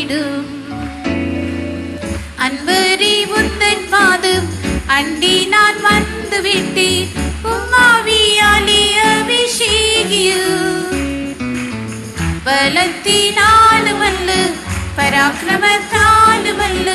ஆகிடும் அன்பரி உந்தன் பாதம் அண்டி நான் வந்து விட்டேன். உம்மாவியாலே அபிஷேகியும் பலத்தினாலும் அல்ல பராக்கிரமத்தாலும் அல்ல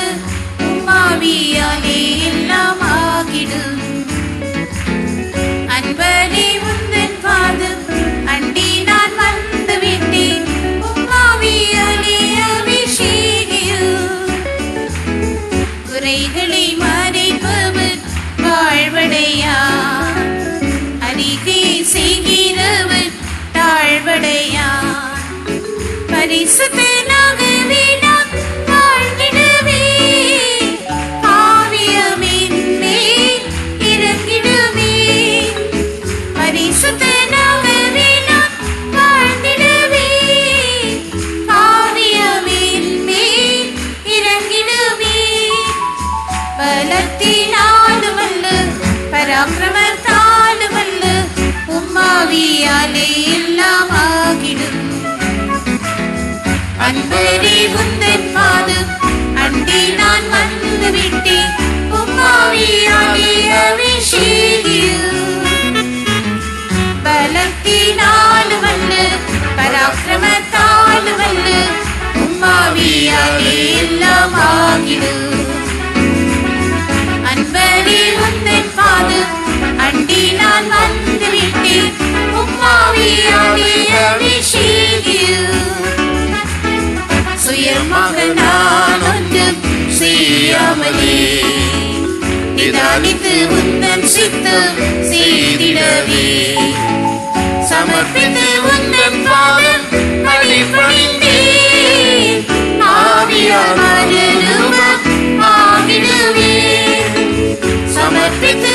உந்தன் பாது அண்டே நான் வந்து விட்டேன் உம்மாவியாகி அபிஷேகியு பலத்தினால் வல்லு பராக்கிரமத்தால் வல்லு உம்மாவியாகி எல்லாம் ஆகிடு அறியாமலே நிதானித்து உந்தன் சித்தம் செய்திடவே. சமர்ப்பித்து உந்தன் பாதம் பணி பணிந்தே. ஆவியானவர் ஆவிடுவே சமர்ப்பித்து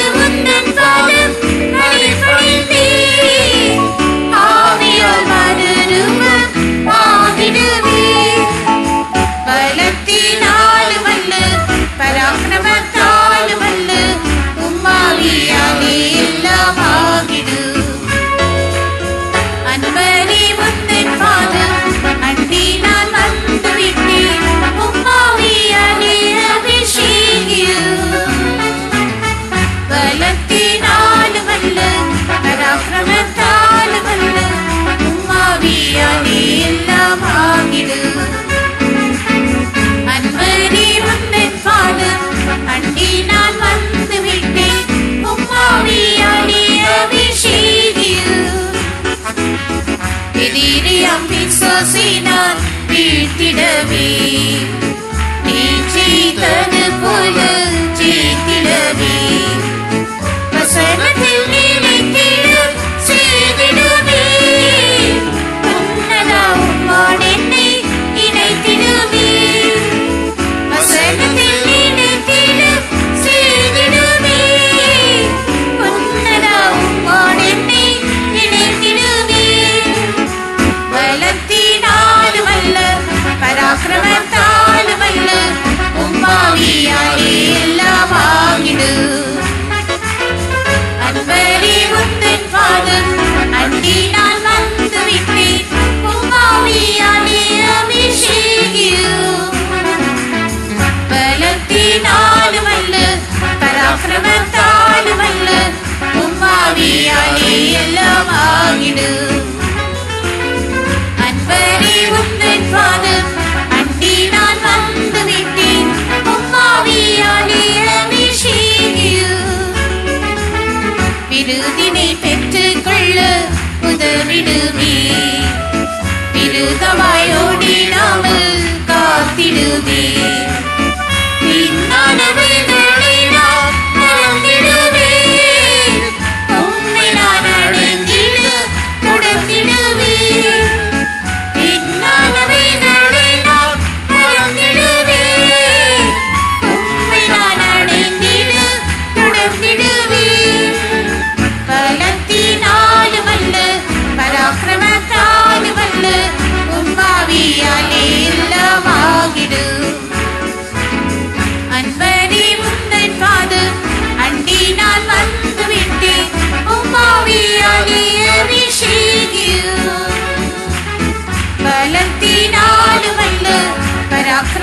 விருதினை பெற்றுக் கொள்ள உதவிடுமே விருதமாயோடிடாமல் காத்திடுமே மறந்திடுமே உண்மை நான் அடைந்திட தொடர்ந்திட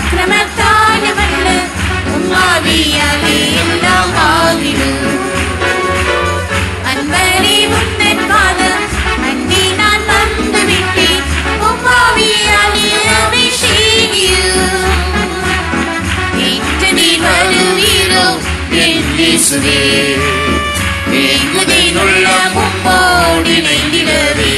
അക്രമത്താന മണ്ണ് ഉമ്മാവിയാലെല്ലാം ആകിടും അൻപനെ മുന്നൻ പാത അണ്ടി നാൻ വന്നു വിട്ടേ ഉമ്മാവിയാലെ അഭിഷേകിയും ഏറ്റനെ വരുവീരോ എന്റെ സുവേ വേങ്ങുതയിലുള്ള മുമ്പോടിണങ്ങിടവേ